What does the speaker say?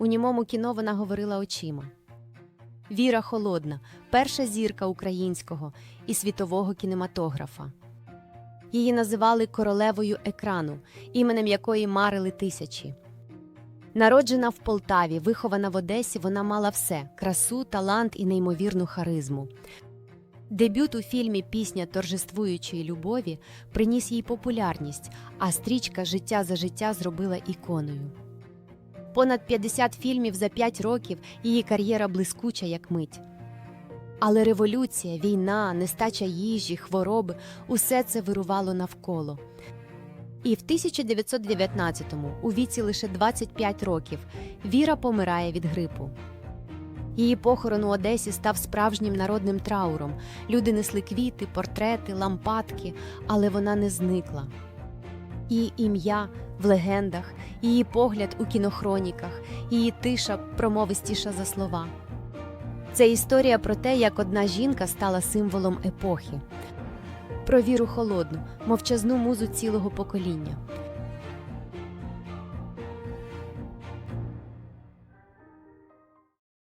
У німому кіно вона говорила очима. Віра Холодна, перша зірка українського і світового кінематографа. Її називали королевою екрану, іменем якої марили тисячі. Народжена в Полтаві, вихована в Одесі, вона мала все красу, талант і неймовірну харизму. Дебют у фільмі Пісня торжествуючої любові приніс їй популярність, а стрічка Життя за життя зробила іконою. Понад 50 фільмів за 5 років її кар'єра блискуча як мить. Але революція, війна, нестача їжі, хвороби усе це вирувало навколо. І в 1919-му, у віці лише 25 років, Віра помирає від грипу. Її похорон у Одесі став справжнім народним трауром. Люди несли квіти, портрети, лампадки, але вона не зникла. Її ім'я в легендах, її погляд у кінохроніках, її тиша промовистіша за слова. Це історія про те, як одна жінка стала символом епохи, про віру холодну, мовчазну музу цілого покоління.